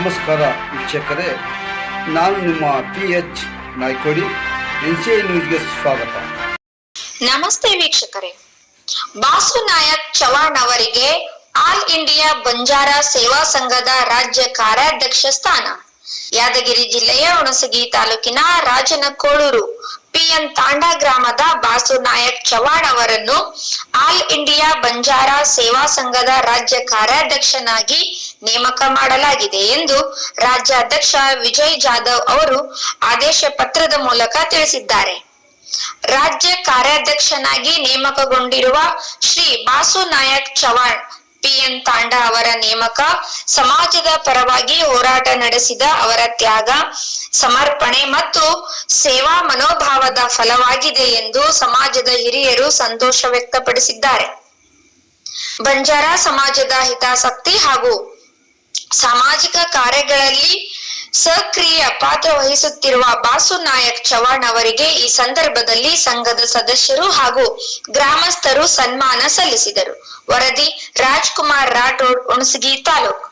ನಮಸ್ಕಾರ ವೀಕ್ಷಕರೇ, ನಾನು ನಿಮ್ಮ P H Naikodi N C ನ್ಯೂಸ್ಗೆ ಸ್ವಾಗತ. ನಮಸ್ತೆ ವೀಕ್ಷಕರೇ. ಬಾಸು ನಾಯಕ್ ಚವಾಣ್ ಅವರಿಗೆ ಆಲ್ ಇಂಡಿಯಾ ಬಂಜಾರ ಸೇವಾ ಸಂಘದ ರಾಜ್ಯ ಕಾರ್ಯಾಧ್ಯಕ್ಷ ಸ್ಥಾನ. ಯಾದಗಿರಿ ಜಿಲ್ಲೆಯ ಹುಣಸಗಿ ತಾಲೂಕಿನ ರಾಜನಕೋಳೂರು, ಪಿಎನ್ ತಾಂಡಾ ಗ್ರಾಮದ ಬಾಸು ನಾಯಕ್ ಚವಾಣ್ ಅವರನ್ನು ಆಲ್ ಇಂಡಿಯಾ ಬಂಜಾರ ಸೇವಾ ಸಂಘದ ರಾಜ್ಯ ಕಾರ್ಯಾಧ್ಯಕ್ಷನಾಗಿ ನೇಮಕ ಮಾಡಲಾಗಿದೆ ಎಂದು ರಾಜ್ಯಾಧ್ಯಕ್ಷ ವಿಜಯ್ ಜಾಧವ್ ಅವರು ಆದೇಶ ಪತ್ರದ ಮೂಲಕ ತಿಳಿಸಿದ್ದಾರೆ. ರಾಜ್ಯ ಕಾರ್ಯಾಧ್ಯಕ್ಷನಾಗಿ ನೇಮಕಗೊಂಡಿರುವ ಶ್ರೀ ಬಾಸು ನಾಯಕ್ ಚವಾಣ್, ಪಿಎನ್ ತಾಂಡ ಅವರ ನೇಮಕ, ಸಮಾಜದ ಪರವಾಗಿ ಹೋರಾಟ ನಡೆಸಿದ ಅವರ ತ್ಯಾಗ, ಸಮರ್ಪಣೆ ಮತ್ತು ಸೇವಾ ಮನೋಭಾವದ ಫಲವಾಗಿದೆ ಎಂದು ಸಮಾಜದ ಹಿರಿಯರು ಸಂತೋಷ ವ್ಯಕ್ತಪಡಿಸಿದ್ದಾರೆ. ಬಂಜಾರ ಸಮಾಜದ ಹಿತಾಸಕ್ತಿ ಹಾಗೂ ಸಾಮಾಜಿಕ ಕಾರ್ಯಗಳಲ್ಲಿ ಸಕ್ರಿಯ ಪಾತ್ರ ವಹಿಸುತ್ತಿರುವ ಬಾಸು ನಾಯಕ್ ಚವಾಣ್ ಅವರಿಗೆ ಈ ಸಂದರ್ಭದಲ್ಲಿ ಸಂಘದ ಸದಸ್ಯರು ಹಾಗೂ ಗ್ರಾಮಸ್ಥರು ಸನ್ಮಾನ ಸಲ್ಲಿಸಿದರು. ವರದಿ ರಾಜ್ಕುಮಾರ್ ರಾಠೋಡ್ ಹುಣಸಗಿ ತಾಲೂಕು.